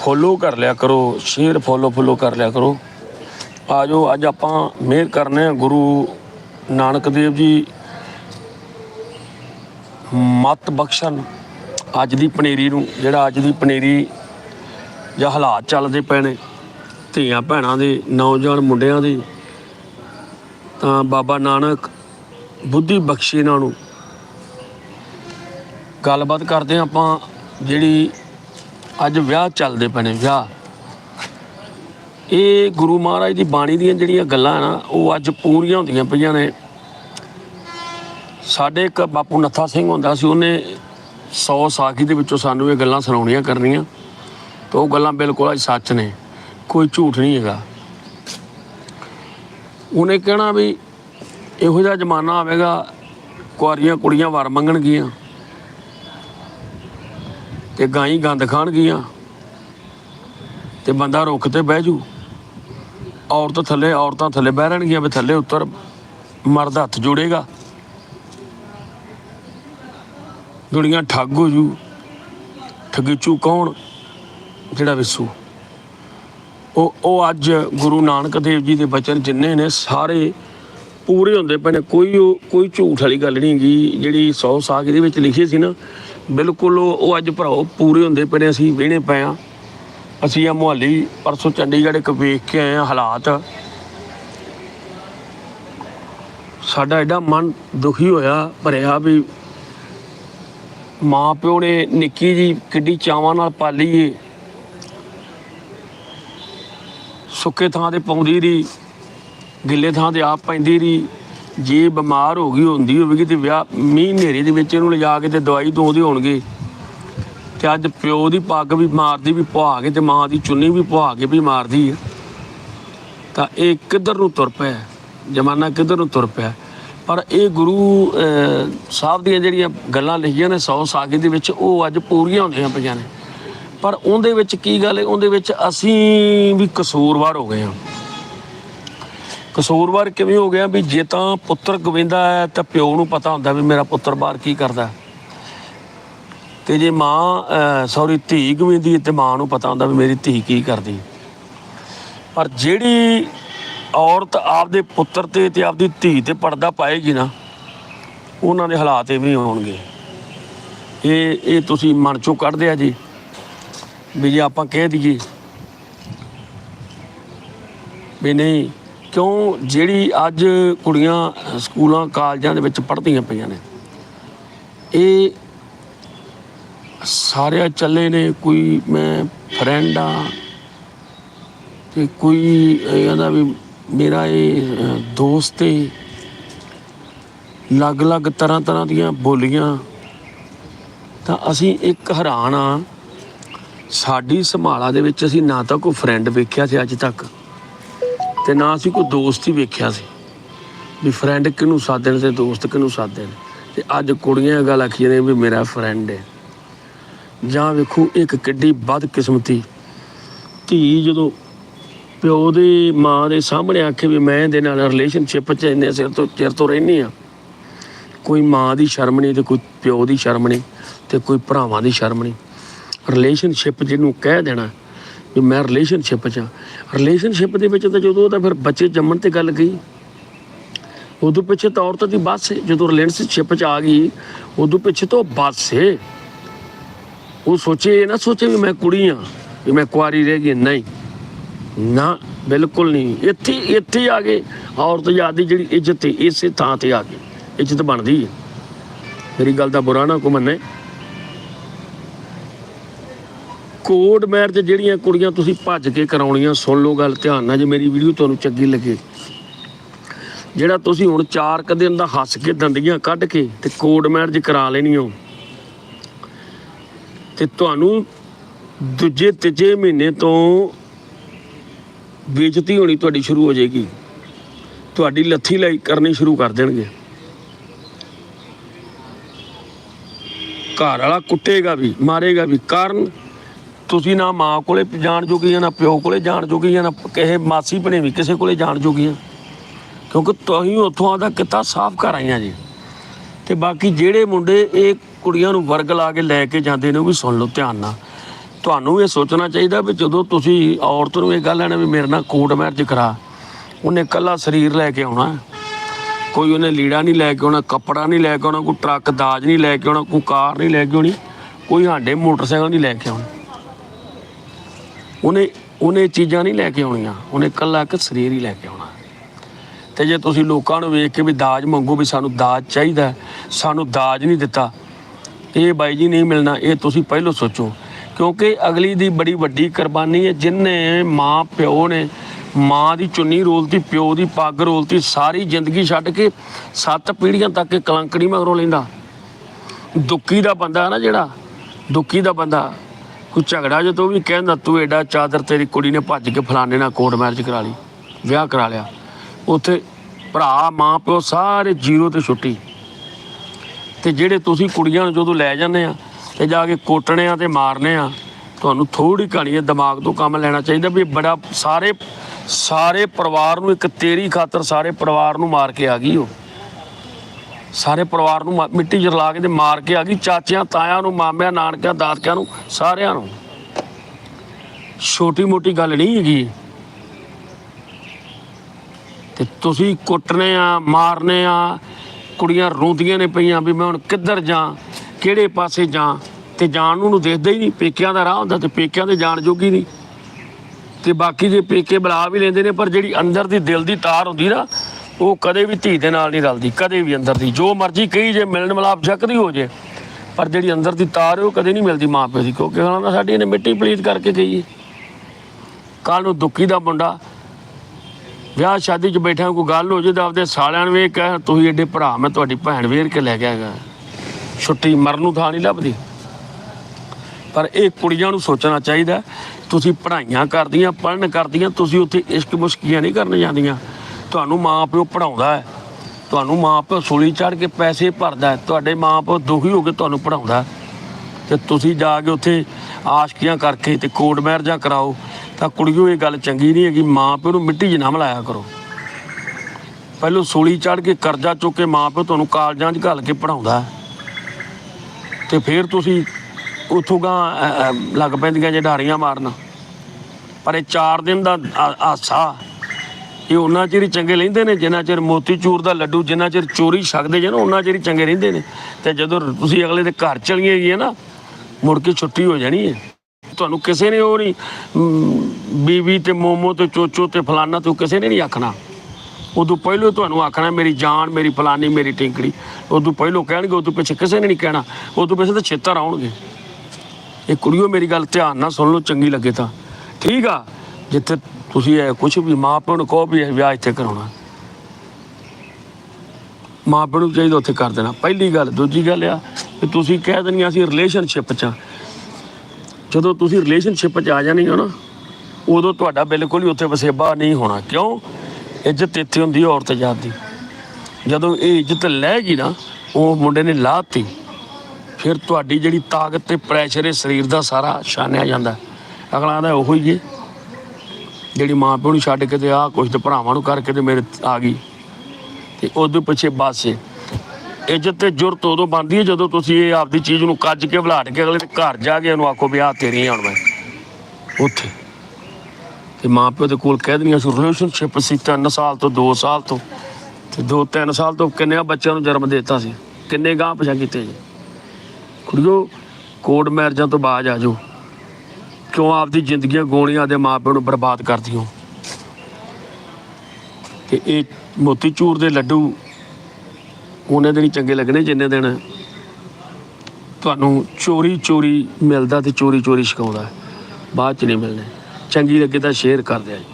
Follow ਕਰ ਲਿਆ ਕਰੋ ਸ਼ੇਅਰ ਫੋਲੋ ਫੋਲੋ ਕਰ ਲਿਆ ਕਰੋ। ਆਜੋ, ਅੱਜ ਆਪਾਂ ਮਿਹਰ ਕਰਨੇ ਆ ਗੁਰੂ ਨਾਨਕ ਦੇਵ ਜੀ। ਮਤ ਬਖਸ਼ਣ ਅੱਜ ਦੀ ਪਨੀਰੀ ਨੂੰ, ਜਿਹੜਾ ਅੱਜ ਦੀ ਪਨੀਰੀ ਜਾਂ ਹਾਲਾਤ ਚੱਲਦੇ ਪਏ ਨੇ, ਧੀਆਂ ਭੈਣਾਂ ਦੇ, ਨੌਜਵਾਨ ਮੁੰਡਿਆਂ ਦੇ, ਤਾਂ ਬਾਬਾ ਨਾਨਕ ਬੁੱਧੀ ਬਖਸ਼ੇ ਇਹਨਾਂ ਨੂੰ। ਗੱਲਬਾਤ ਕਰਦੇ ਹਾਂ ਆਪਾਂ, ਜਿਹੜੀ ਅੱਜ ਵਿਆਹ ਚੱਲਦੇ ਪਏ ਨੇ, ਵਿਆਹ। ਇਹ ਗੁਰੂ ਮਹਾਰਾਜ ਦੀ ਬਾਣੀ ਦੀਆਂ ਜਿਹੜੀਆਂ ਗੱਲਾਂ ਨਾ, ਉਹ ਅੱਜ ਪੂਰੀਆਂ ਹੁੰਦੀਆਂ ਪਈਆਂ ਨੇ। ਸਾਡੇ ਇੱਕ ਬਾਪੂ ਨੱਥਾ ਸਿੰਘ ਹੁੰਦਾ ਸੀ, ਉਹਨੇ 100 ਸਾਖੀ ਦੇ ਵਿੱਚੋਂ ਸਾਨੂੰ ਇਹ ਗੱਲਾਂ ਸੁਣਾਉਣੀਆਂ ਕਰਨੀਆਂ। ਤੇ ਉਹ ਗੱਲਾਂ ਬਿਲਕੁਲ ਅੱਜ ਸੱਚ ਨੇ, ਕੋਈ ਝੂਠ ਨਹੀਂ ਹੈਗਾ। ਉਹਨੇ ਕਹਿਣਾ ਵੀ ਇਹੋ ਜਿਹਾ ਜ਼ਮਾਨਾ ਆਵੇਗਾ, ਕੁਆਰੀਆਂ ਕੁੜੀਆਂ ਵਰ ਮੰਗਣਗੀਆਂ। ਤੇ ਗਾਈ ਗੰਦ ਖਾਣਗੀਆਂ। ਤੇ ਬੰਦਾ ਰੁੱਖ ਤੇ ਬਹਿ ਜੂ। ਔਰਤ ਥੱਲੇ, ਔਰਤਾਂ ਥੱਲੇ ਬਹਿ ਰਹਿਣਗੀਆਂ, ਵੀ ਥੱਲੇ ਉੱਤਰ ਮਰਦ ਹੱਥ ਜੋੜੇਗਾ। ਦੁਨੀਆ ਠੱਗ ਹੋ ਜੂ। ਠਗੀਚੂ ਕੌਣ? ਜਿਹੜਾ ਵਿਸੂ। ਉਹ ਉਹ ਅੱਜ ਗੁਰੂ ਨਾਨਕ ਦੇਵ ਜੀ ਦੇ ਬਚਨ ਜਿੰਨੇ ਨੇ, ਸਾਰੇ ਪੂਰੇ ਹੁੰਦੇ ਪਏ ਨੇ। ਕੋਈ ਉਹ ਕੋਈ ਝੂਠ ਵਾਲੀ ਗੱਲ ਨਹੀਂ ਹੈਗੀ। ਜਿਹੜੀ 100 ਸਾਗ ਦੇ ਵਿੱਚ ਲਿਖੀ ਸੀ ਨਾ, ਬਿਲਕੁਲ ਉਹ ਉਹ ਅੱਜ ਭਰਾਓ ਪੂਰੇ ਹੁੰਦੇ ਪਏ ਨੇ। ਅਸੀਂ ਵਿਹਣੇ ਪਏ ਆ ਅਸੀਂ ਆ ਮੁਹੱਲੀ ਪਰਸੋਂ ਚੰਡੀਗੜ੍ਹ ਇੱਕ ਵੇਖ ਕੇ ਆਏ ਆ ਹਾਲਾਤ। ਸਾਡਾ ਐਡਾ ਮਨ ਦੁਖੀ ਹੋਇਆ, ਭਰਿਆ ਵੀ ਮਾਂ ਪਿਓ ਨੇ ਨਿੱਕੀ ਜੀ ਕਿੱਡੀ ਚਾਵਾਂ ਨਾਲ ਪਾਲੀ ਏ। ਸੁੱਕੇ ਥਾਂ ਤੇ ਪਾਉਂਦੀ ਰਹੀ। ਗਿੱਲੇ ਥਾਂ ਤੇ ਆਪ ਪੈਂਦੀ ਰਹੀ। ਜੇ ਬਿਮਾਰ ਹੋ ਗਈ ਹੁੰਦੀ ਹੋਵੇਗੀ ਤੇ ਵਿਆਹ ਮੀਂਹ ਹਨੇਰੇ ਦੇ ਵਿੱਚ ਇਹਨੂੰ ਲਿਜਾ ਕੇ ਤੇ ਦਵਾਈ ਦੋ ਦੇ ਹੋਣਗੇ। ਤੇ ਅੱਜ ਪਿਓ ਦੀ ਪੱਗ ਵੀ ਮਾਰਦੀ, ਵੀ ਪੁਹਾ ਕੇ ਤੇ ਮਾਂ ਦੀ ਚੁੰਨੀ ਵੀ ਪੁਹਾ ਕੇ ਵੀ ਮਾਰਦੀ ਹੈ ਤਾਂ ਇਹ ਕਿੱਧਰ ਨੂੰ ਤੁਰ ਪਿਆ? ਜਮਾਨਾ ਕਿੱਧਰ ਨੂੰ ਤੁਰ ਪਿਆ? ਪਰ ਇਹ ਗੁਰੂ ਸਾਹਿਬ ਦੀਆਂ ਜਿਹੜੀਆਂ ਗੱਲਾਂ ਲਿਖੀਆਂ ਨੇ 100 ਸਾਗੀ ਦੇ ਵਿੱਚ, ਉਹ ਅੱਜ ਪੂਰੀਆਂ ਹੁੰਦੀਆਂ ਪਈਆਂ ਨੇ। ਪਰ ਉਹਦੇ ਵਿੱਚ ਕੀ ਗੱਲ ਹੈ? ਉਹਦੇ ਵਿੱਚ ਅਸੀਂ ਵੀ ਕਸੂਰਵਾਰ ਹੋ ਗਏ ਹਾਂ। ਕਸੂਰਵਾਰ ਕਿਵੇਂ ਹੋ ਗਿਆ ਵੀ ਜੇ ਤਾਂ ਪੁੱਤਰ ਗਵਿੰਦਾ ਹੈ ਤਾਂ ਪਿਓ ਨੂੰ ਪਤਾ ਹੁੰਦਾ ਵੀ ਮੇਰਾ ਪੁੱਤਰ ਬਾਹਰ ਕੀ ਕਰਦਾ ਹੈ। ਤੇ ਜੇ ਮਾਂ ਸੌਰੀ ਧੀ ਗਵਿੰਦੀ ਹੈ ਤੇ ਮਾਂ ਨੂੰ ਪਤਾ ਹੁੰਦਾ ਵੀ ਮੇਰੀ ਧੀ ਕੀ ਕਰਦੀ ਪਰ ਜਿਹੜੀ ਔਰਤ ਆਪਦੇ ਪੁੱਤਰ ਤੇ ਤੇ ਆਪਦੀ ਧੀ ਤੇ ਪਰਦਾ ਪਾਏਗੀ ਨਾ, ਉਹਨਾਂ ਦੇ ਹਾਲਾਤ ਐਵੇਂ ਹੀ ਹੋਣਗੇ। ਇਹ ਇਹ ਤੁਸੀਂ ਮਨ ਚੋਂ ਕੱਢਦੇ ਆ ਜੀ। ਵੀ ਜੇ ਆਪਾਂ ਕਹਿ ਦਈਏ ਵੀ ਨਹੀਂ ਕਿਉਂ ਜਿਹੜੀ ਅੱਜ ਕੁੜੀਆਂ ਸਕੂਲਾਂ, ਕਾਲਜਾਂ ਦੇ ਵਿੱਚ ਪੜ੍ਹਦੀਆਂ ਪਈਆਂ ਨੇ? ਇਹ ਸਾਰੇ ਚੱਲੇ ਨੇ? ਕੋਈ ਮੈਂ ਫਰੈਂਡ ਆ? ਤੇ ਕੋਈ ਇਹਦਾ ਵੀ ਮੇਰਾ ਇਹ ਦੋਸਤ ਏ? ਅਲੱਗ-ਅਲੱਗ ਤਰ੍ਹਾਂ ਤਰ੍ਹਾਂ ਦੀਆਂ ਬੋਲੀਆਂ। ਤਾਂ ਅਸੀਂ ਇੱਕ ਹੈਰਾਨ ਆ। ਸਾਡੀ ਸੰਭਾਲਾ ਦੇ ਵਿੱਚ ਅਸੀਂ ਨਾ ਤਾਂ ਕੋਈ ਫਰੈਂਡ ਵੇਖਿਆ ਸੀ ਅੱਜ ਤੱਕ। ਤੇ ਨਾ ਅਸੀਂ ਕੋਈ ਦੋਸਤ ਹੀ ਵੇਖਿਆ ਸੀ। ਵੀ ਫਰੈਂਡ ਕਿਹਨੂੰ ਸਾਧਣ ਤੇ ਦੋਸਤ ਕਿਹਨੂੰ ਸਾਧਣ ਤੇ ਅੱਜ ਕੁੜੀਆਂ ਇਹ ਗੱਲ ਆਖੀਆਂ ਨੇ ਵੀ ਮੇਰਾ ਫਰੈਂਡ ਹੈ। ਜਾਂ ਵੇਖੋ, ਇੱਕ ਕਿੱਡੀ ਬਦ ਕਿਸਮਤੀ ਧੀ ਜਦੋਂ ਪਿਓ ਦੀ ਮਾਂ ਦੇ ਸਾਹਮਣੇ ਆਖੇ ਵੀ ਮੈਂ ਇਹਦੇ ਨਾਲ ਰਿਲੇਸ਼ਨਸ਼ਿਪ 'ਚ ਇੰਨੇ ਸਿਰ ਤੋਂ ਚਿਰ ਤੋਂ ਰਹਿੰਦੀ ਆ ਕੋਈ ਮਾਂ ਦੀ ਸ਼ਰਮ ਨਹੀਂ ਤੇ ਕੋਈ ਪਿਓ ਦੀ ਸ਼ਰਮ ਨਹੀਂ ਤੇ ਕੋਈ ਭਰਾਵਾਂ ਦੀ ਸ਼ਰਮ ਨਹੀਂ। ਰਿਲੇਸ਼ਨਸ਼ਿਪ ਜਿਹਨੂੰ ਕਹਿ ਦੇਣਾ ਵੀ ਮੈਂ ਰਿਲੇਸ਼ਨਸ਼ਿਪ 'ਚ ਰਿਲੇਸ਼ਨਸ਼ਿਪ ਦੇ ਵਿੱਚ ਤਾਂ ਜਦੋਂ ਉਹਦਾ ਫਿਰ ਬੱਚੇ ਜੰਮਣ ਤੇ ਗੱਲ ਗਈ। ਉਦੋਂ ਪਿੱਛੇ ਤਾਂ ਔਰਤ ਦੀ ਬੱਸ ਹੈ ਜਦੋਂ ਰਿਲੇਸ਼ਨਸ਼ਿਪ 'ਚ ਆ ਗਈ, ਉਦੋਂ ਪਿੱਛੇ ਤਾਂ ਬੱਸ ਹੈ ਉਹ ਸੋਚੇ, ਇਹ ਨਾ ਸੋਚੇ ਵੀ ਮੈਂ ਕੁੜੀ ਆ, ਵੀ ਮੈਂ ਕੁਆਰੀ ਰਹਿ ਗਈ, ਨਹੀਂ। ਨਾ, ਬਿਲਕੁਲ ਨਹੀਂ। ਇੱਥੇ ਇੱਥੇ ਆ ਗਏ ਔਰਤ ਜਾਤ ਜਿਹੜੀ ਇੱਜ਼ਤ ਇਸੇ ਥਾਂ ਤੇ ਆ ਗਈ ਇੱਜ਼ਤ ਬਣਦੀ ਹੈ। ਮੇਰੀ ਗੱਲ ਦਾ ਬੁਰਾ ਨਾ ਕੋ ਮੰਨੇ ਕੋਡ ਮੈਰਿਜ ਜਿਹੜੀਆਂ ਕੁੜੀਆਂ ਤੁਸੀਂ ਭੱਜ ਕੇ ਕਰਾਉਣੀਆਂ, ਸੁਣ ਲਓ ਗੱਲ, ਧਿਆਨ ਨਾਲ ਜੇ ਮੇਰੀ ਵੀਡੀਓ ਤੁਹਾਨੂੰ ਚੰਗੀ ਲੱਗੇ। ਜਿਹੜਾ ਤੁਸੀਂ ਹੁਣ ਚਾਰ ਕ ਦਿਨ ਦਾ ਹੱਸ ਕੇ ਦੰਦੀਆਂ ਕੱਢ ਕੇ ਤੇ ਕੋਡ ਮੈਰਿਜ ਕਰਾ ਲੈਣੀ ਹੋ ਤੇ ਤੁਹਾਨੂੰ ਦੂਜੇ, ਤੀਜੇ ਮਹੀਨੇ ਤੋਂ ਬੇਇੱਜ਼ਤੀ ਹੋਣੀ ਤੁਹਾਡੀ ਸ਼ੁਰੂ ਹੋ ਜਾਏਗੀ। ਤੁਹਾਡੀ ਲੱਥੀ ਲਈ ਕਰਨੀ ਸ਼ੁਰੂ ਕਰ ਦੇਣਗੇ। ਘਰ ਵਾਲਾ ਕੁੱਟੇਗਾ ਵੀ, ਮਾਰੇਗਾ ਵੀ। ਕਾਰਨ ਤੁਸੀਂ ਨਾ ਮਾਂ ਕੋਲੇ ਜਾਣ ਜੋਗੀਆਂ ਨਾ ਪਿਓ ਕੋਲੇ ਜਾਣ ਜੋਗੀਆਂ ਨਾ ਕਿਸੇ ਮਾਸੀ ਭਣੇ ਵੀ ਕਿਸੇ ਕੋਲੇ ਜਾਣ ਜੋਗੀਆਂ ਕਿਉਂਕਿ ਤੁਸੀਂ ਉੱਥੋਂ ਆਦਾ ਕਿਤਾ ਸਾਫ਼ ਕਰ ਆਈਆਂ ਜੀ। ਤੇ ਬਾਕੀ ਜਿਹੜੇ ਮੁੰਡੇ ਇਹ ਕੁੜੀਆਂ ਨੂੰ ਵਰਗ ਲਾ ਕੇ ਲੈ ਕੇ ਜਾਂਦੇ ਨੇ ਉਹ ਵੀ ਸੁਣ ਲਓ, ਧਿਆਨ ਨਾਲ। ਤੁਹਾਨੂੰ ਇਹ ਸੋਚਣਾ ਚਾਹੀਦਾ ਵੀ ਜਦੋਂ ਤੁਸੀਂ ਔਰਤ ਨੂੰ ਇਹ ਗੱਲ ਹੈ ਵੀ ਮੇਰੇ ਨਾਲ ਕੋਟ ਮੈਰਿਜ ਕਰਾ, ਉਹਨੇ ਕੱਲਾ ਸਰੀਰ ਲੈ ਕੇ ਆਉਣਾ। ਕੋਈ ਉਹਨੇ ਲੀੜਾ ਨਹੀਂ ਲੈ ਕੇ ਆਉਣਾ, ਕੱਪੜਾ ਨਹੀਂ ਲੈ ਕੇ ਆਉਣਾ, ਕੋਈ ਟਰੱਕ, ਦਾਜ ਨਹੀਂ ਲੈ ਕੇ ਆਉਣਾ, ਕੋਈ ਕਾਰ ਨਹੀਂ ਲੈ ਕੇ ਆਉਣੀ, ਕੋਈ ਹਾਂਡੇ ਮੋਟਰਸਾਈਕਲ ਨਹੀਂ ਲੈ ਕੇ ਆਉਣਾ। ਉਹਨੇ ਉਹਨੇ ਚੀਜ਼ਾਂ ਨਹੀਂ ਲੈ ਕੇ ਆਉਣੀਆਂ, ਉਹਨੇ ਇਕੱਲਾ ਇੱਕ ਸਰੀਰ ਹੀ ਲੈ ਕੇ ਆਉਣਾ। ਤੇ ਜੇ ਤੁਸੀਂ ਲੋਕਾਂ ਨੂੰ ਵੇਖ ਕੇ ਵੀ ਦਾਜ ਮੰਗੋ ਵੀ ਸਾਨੂੰ ਦਾਜ ਚਾਹੀਦਾ ਸਾਨੂੰ ਦਾਜ ਨਹੀਂ ਦਿੱਤਾ, ਇਹ ਬਾਈ ਜੀ ਨਹੀਂ ਮਿਲਣਾ, ਇਹ ਤੁਸੀਂ ਪਹਿਲਾਂ ਸੋਚੋ। ਕਿਉਂਕਿ ਅਗਲੀ ਦੀ ਬੜੀ ਵੱਡੀ ਕੁਰਬਾਨੀ ਹੈ ਜਿਨਨੇ ਮਾਂ ਪਿਓ ਨੇ, ਮਾਂ ਦੀ ਚੁੰਨੀ ਰੋਲਤੀ, ਪਿਓ ਦੀ ਪੱਗ ਰੋਲਤੀ, ਸਾਰੀ ਜ਼ਿੰਦਗੀ ਛੱਡ ਕੇ ਸੱਤ ਪੀੜ੍ਹੀਆਂ ਤੱਕ ਇਹ ਕਲੰਕੜੀ ਮਗਰੋਂ ਲੈਂਦਾ। ਦੁੱਕੀ ਦਾ ਬੰਦਾ ਨਾ ਜਿਹੜਾ ਦੁੱਕੀ ਦਾ ਬੰਦਾ। ਕੋਈ ਝਗੜਾ ਜਦੋਂ ਵੀ ਕਹਿੰਦਾ ਤੂੰ ਐਡਾ ਚਾਦਰ ਤੇਰੀ ਕੁੜੀ ਨੇ ਭੱਜ ਕੇ ਫਲਾਣੇ ਨਾਲ ਕੋਰਟ ਮੈਰਿਜ ਕਰਾ ਲਈ, ਵਿਆਹ ਕਰਾ ਲਿਆ। ਉੱਥੇ ਭਰਾ, ਮਾਂ, ਪਿਓ ਸਾਰੇ ਜ਼ੀਰੋ ਤੇ ਛੁੱਟੀ। ਤੇ ਜਿਹੜੇ ਤੁਸੀਂ ਕੁੜੀਆਂ ਨੂੰ ਜਦੋਂ ਲੈ ਜਾਂਦੇ ਆ ਤੇ ਜਾ ਕੇ ਕੋਟਣੇ ਆ ਤੇ ਮਾਰਨੇ ਆ, ਤੁਹਾਨੂੰ ਥੋੜੀ ਕਹਾਣੀ ਹੈ ਦਿਮਾਗ ਤੋਂ ਕੰਮ ਲੈਣਾ ਚਾਹੀਦਾ ਵੀ ਬੜਾ ਸਾਰੇ ਸਾਰੇ ਪਰਿਵਾਰ ਨੂੰ ਇੱਕ ਤੇਰੀ ਖਾਤਰ ਸਾਰੇ ਪਰਿਵਾਰ ਨੂੰ ਮਾਰ ਕੇ ਆ ਗਈ ਉਹ। ਸਾਰੇ ਪਰਿਵਾਰ ਨੂੰ ਮਾ- ਮਿੱਟੀ 'ਚ ਕੇ ਤੇ ਮਾਰ ਕੇ ਆ ਗਈ। ਚਾਚਿਆਂ, ਤਾਇਆਂ ਨੂੰ, ਮਾਮਿਆਂ, ਨਾਨਕਿਆਂ, ਦਾਦਕਿਆਂ ਨੂੰ, ਸਾਰਿਆਂ ਨੂੰ। ਛੋਟੀ ਮੋਟੀ ਗੱਲ ਨਹੀਂ ਹੈਗੀ। ਤੇ ਤੁਸੀਂ ਕੁੱਟਨੇ ਆ, ਮਾਰਨੇ ਆ, ਕੁੜੀਆਂ ਰੋਂਦੀਆਂ ਨੇ ਪਈਆਂ ਵੀ ਮੈਂ ਹੁਣ ਕਿੱਧਰ ਜਾਂ ਕਿਹੜੇ ਪਾਸੇ ਜਾਂ ਤੇ ਜਾਣ ਨੂੰ ਨੂੰ ਦੇਖਦਾ ਹੀ ਨਹੀਂ। ਪੇਕਿਆਂ ਦਾ ਰਾਹ ਹੁੰਦਾ ਤੇ ਪੇਕਿਆਂ ਦੇ ਜਾਣ ਜੋਗੀ ਨਹੀਂ। ਤੇ ਬਾਕੀ ਜੇ ਪੇਕੇ ਬੁਲਾ ਵੀ ਲੈਂਦੇ ਨੇ, ਪਰ ਜਿਹੜੀ ਅੰਦਰ ਦੀ ਦਿਲ ਦੀ ਤਾਰ ਹੁੰਦੀ ਨਾ ਉਹ ਕਦੇ ਵੀ ਧੀ ਦੇ ਨਾਲ ਨਹੀਂ ਰਲਦੀ, ਕਦੇ ਵੀ ਅੰਦਰ ਦੀ। ਜੋ ਮਰਜ਼ੀ ਕਹੀ ਜੇ, ਮਿਲਣ ਮਲਾਪ ਸ਼ੱਕਦੀ ਹੋ ਜੇ, ਪਰ ਜਿਹੜੀ ਅੰਦਰ ਦੀ ਤਾਰ ਉਹ ਕਦੇ ਨਹੀਂ ਮਿਲਦੀ ਮਾਂ ਪਿਓ ਦੀ, ਕਿਉਂਕਿ ਉਹਨਾਂ ਦਾ ਸਾਡੀ ਇਹਨੇ ਮਿੱਟੀ ਪਲੀਤ ਕਰਕੇ ਗਈ ਹੈ। ਕੱਲ ਨੂੰ ਦੁੱਖੀ ਦਾ ਮੁੰਡਾ ਵਿਆਹ ਸ਼ਾਦੀ 'ਚ ਬੈਠਾ, ਕੋਈ ਗੱਲ ਹੋ ਜੇ ਤਾਂ ਆਪਦੇ ਸਾਲਿਆਂ ਨੂੰ ਵੇਖ ਕੇ ਤੁਸੀਂ ਏਡੇ ਭਰਾ, ਮੈਂ ਤੁਹਾਡੀ ਭੈਣ ਵੇਰ ਕੇ ਲੈ ਗਿਆ ਹੈਗਾ। ਛੁੱਟੀ ਮਰਨ ਨੂੰ ਥਾਂ ਨਹੀਂ ਲੱਭਦੀ। ਪਰ ਇਹ ਕੁੜੀਆਂ ਨੂੰ ਸੋਚਣਾ ਚਾਹੀਦਾ, ਤੁਸੀਂ ਪੜ੍ਹਾਈਆਂ ਕਰਦੀਆਂ, ਪੜ੍ਹਨ ਕਰਦੀਆਂ, ਤੁਸੀਂ ਉੱਥੇ ਇਸ਼ਕ ਮੁਸ਼ਕੀਆਂ ਨਹੀਂ ਕਰਨ ਜਾਂਦੀਆਂ। ਤੁਹਾਨੂੰ ਮਾਂ ਪਿਓ ਪੜਾਉਂਦਾ ਹੈ। ਤੁਹਾਨੂੰ ਮਾਂ ਪਿਓ ਸੂਲੀ ਚੜ੍ਹ ਕੇ ਪੈਸੇ ਭਰਦਾ ਤੁਹਾਡੇ ਮਾਂ ਪਿਓ ਦੁਖੀ ਹੋ ਕੇ ਤੁਹਾਨੂੰ ਪੜਾਉਂਦਾ ਤੇ ਤੁਸੀਂ ਜਾ ਕੇ ਉੱਥੇ ਆਸ਼ਕੀਆਂ ਕਰਕੇ ਤੇ ਕੋਡ ਮੈਰਜਾਂ ਕਰਾਓ, ਤਾਂ ਕੁੜੀਓ ਇਹ ਗੱਲ ਚੰਗੀ ਨਹੀਂ ਹੈਗੀ। ਮਾਂ ਪਿਓ ਨੂੰ ਮਿੱਟੀ 'ਚ ਨਾ ਮਿਲਾਇਆ ਕਰੋ। ਪਹਿਲੋਂ ਸੂਲੀ ਚੜ੍ਹ ਕੇ ਕਰਜ਼ਾ ਚੁੱਕ ਕੇ ਮਾਂ ਪਿਓ ਤੁਹਾਨੂੰ ਕਾਲਜਾਂ 'ਚ ਘੱਲ ਕੇ ਪੜਾਉਂਦਾ ਤੇ ਫਿਰ ਤੁਸੀਂ ਉੱਥੋਂ ਗਾਂ ਲੱਗ ਪੈਂਦੀਆਂ ਜੇ ਢਾਰੀਆਂ ਮਾਰਨ। ਪਰ ਇਹ 4 ਦਿਨ ਦਾ ਆ- ਹਾਸਾ ਇਹ ਉਹਨਾਂ ਚਿਰ ਹੀ ਚੰਗੇ ਲੈਂਦੇ ਨੇ ਜਿੰਨਾ ਚਿਰ ਮੋਤੀਚੂਰ ਦਾ ਲੱਡੂ ਜਿੰਨਾ ਚਿਰ ਚੋਰੀ ਛਕਦੇ ਜੇ ਨਾ ਉਹਨਾਂ ਚਿਰ ਹੀ ਚੰਗੇ ਰਹਿੰਦੇ ਨੇ। ਤੇ ਜਦੋਂ ਤੁਸੀਂ ਅਗਲੇ ਦੇ ਘਰ ਚਲੀਏ ਗਏ ਨਾ ਮੁੜ ਕੇ ਛੁੱਟੀ ਹੋ ਜਾਣੀ ਹੈ ਤੁਹਾਨੂੰ ਕਿਸੇ ਨੇ ਉਹ ਨਹੀਂ ਮ, ਬੀਬੀ ਤੇ ਮੋਮੋ ਤੇ ਚੋਚੋ ਤੇ ਫਲਾਨਾ ਤੋਂ ਕਿਸੇ ਨੇ ਨਹੀਂ ਆਖਣਾ। ਉਦੋਂ ਪਹਿਲੋਂ ਤੁਹਾਨੂੰ ਆਖਣਾ ਮੇਰੀ ਜਾਨ ਮੇਰੀ ਫਲਾਨੀ ਮੇਰੀ ਟਿੰਕੜੀ। ਉਦੋਂ ਪਹਿਲੋਂ ਕਹਿਣਗੇ ਉਦੋਂ ਪਿੱਛੇ ਕਿਸੇ ਨੇ ਨਹੀਂ ਕਹਿਣਾ। ਉਦੋਂ ਪਿੱਛੇ ਤਾਂ ਛੇਤਰ ਆਉਣਗੇ ਇਹ ਕੁੜੀਓ ਮੇਰੀ ਗੱਲ ਧਿਆਨ ਨਾਲ ਸੁਣ ਲਓ ਚੰਗੀ ਲੱਗੇ ਤਾਂ। ਠੀਕ ਆ? ਜਿੱਥੇ ਤੁਸੀਂ ਇਹ ਕੁਝ ਵੀ ਮਾਂ ਪਿਓ ਨੂੰ ਕਹੋ ਵੀ ਇਹ ਵਿਆਹ ਇੱਥੇ ਕਰਾਉਣਾ। ਮਾਂ ਪਿਓ ਨੂੰ ਚਾਹੀਦਾ ਉੱਥੇ ਕਰ ਦੇਣਾ। ਪਹਿਲੀ ਗੱਲ। ਦੂਜੀ ਗੱਲ ਆ ਕਿ ਤੁਸੀਂ ਕਹਿ ਦੇਣੀ ਅਸੀਂ ਰਿਲੇਸ਼ਨਸ਼ਿਪ 'ਚ ਜਦੋਂ ਤੁਸੀਂ ਰਿਲੇਸ਼ਨਸ਼ਿਪ 'ਚ ਆ ਜਾਣੀ ਹੋ ਨਾ, ਉਦੋਂ ਤੁਹਾਡਾ ਬਿਲਕੁਲ ਹੀ ਉੱਥੇ ਵਸੇਬਾ ਨਹੀਂ ਹੋਣਾ। ਕਿਉਂ? ਇੱਜ਼ਤ ਇੱਥੇ ਹੁੰਦੀ ਔਰਤ ਜਾਤ ਦੀ। ਜਦੋਂ ਇਹ ਇੱਜ਼ਤ ਲੈ ਗਈ ਨਾ, ਉਹ ਮੁੰਡੇ ਨੇ ਲਾਤੀ। ਫਿਰ ਤੁਹਾਡੀ ਜਿਹੜੀ ਤਾਕਤ ਤੇ ਪ੍ਰੈਸ਼ਰ ਹੈ, ਸਰੀਰ ਦਾ ਸਾਰਾ ਛਾਨਿਆ ਜਾਂਦਾ। ਅਗਲਾ ਆਂਦਾ, ਉਹੋ ਹੀ ਹੈ ਜਿਹੜੀ ਮਾਂ ਪਿਓ ਨੂੰ ਛੱਡ ਕੇ ਤੇ ਆ ਕੁਛ ਤੇ ਭਰਾਵਾਂ ਨੂੰ ਕਰਕੇ ਤੇ ਮੇਰੇ ਆ ਗਈ। ਤੇ ਉਹਦੇ ਪਿੱਛੇ ਬਸ ਇੱਜ਼ਤ ਤੇ ਜੁਰਤ ਉਦੋਂ ਬਣਦੀ ਹੈ ਜਦੋਂ ਤੁਸੀਂ ਇਹ ਆਪਦੀ ਚੀਜ਼ ਨੂੰ ਕੱਜ ਕੇ ਬੁਲਾਟ ਕੇ ਅਗਲੇ ਦੇ ਘਰ ਜਾ ਕੇ ਉਹਨੂੰ ਆਖੋ ਵੀ ਆ ਤੇਰੀ ਹੁਣ ਮੈਂ। ਉੱਥੇ। ਤੇ ਮਾਂ ਪਿਓ ਦੇ ਕੋਲ ਕਹਿ ਦਿੰਦੀਆਂ ਸੀ ਰਿਲੇਸ਼ਨਸ਼ਿਪ ਸੀ 3 ਸਾਲ ਤੋਂ 2 ਸਾਲ ਤੋਂ। ਤੇ 2-3 ਸਾਲ ਤੋਂ ਕਿੰਨੇ ਬੱਚਿਆਂ ਨੂੰ ਜਨਮ ਦਿੱਤਾ ਸੀ? ਕਿੰਨੇ ਗਾਂ ਪਛਾ ਕੀਤੇ ਜੀ? ਕੁੜੀਓ ਕੋਡ ਮੈਰਜਾਂ ਤੋਂ ਬਾਜ ਆ ਜਾਓ। ਕਿਉਂ ਆਪਦੀ ਜ਼ਿੰਦਗੀਆਂ ਗੋਲੀਆਂ ਦੇ ਮਾਪਿਆਂ ਨੂੰ ਬਰਬਾਦ ਕਰਦੀਆਂ। ਤੇ ਇਹ ਮੋਤੀਚੂਰ ਦੇ ਲੱਡੂ ਉਹਨੇ ਦਿਨ ਹੀ ਚੰਗੇ ਲੱਗਣੇ ਜਿੰਨੇ ਦਿਨ ਤੁਹਾਨੂੰ ਚੋਰੀ ਚੋਰੀ ਮਿਲਦਾ ਤੇ ਚੋਰੀ ਚੋਰੀ ਛਕਾਉਂਦਾ। ਬਾਅਦ ਚ ਨਹੀਂ ਮਿਲਣੇ। ਚੰਗੀ ਲੱਗੇ ਤਾਂ ਸ਼ੇਅਰ ਕਰ ਦਿਆ ਜੀ।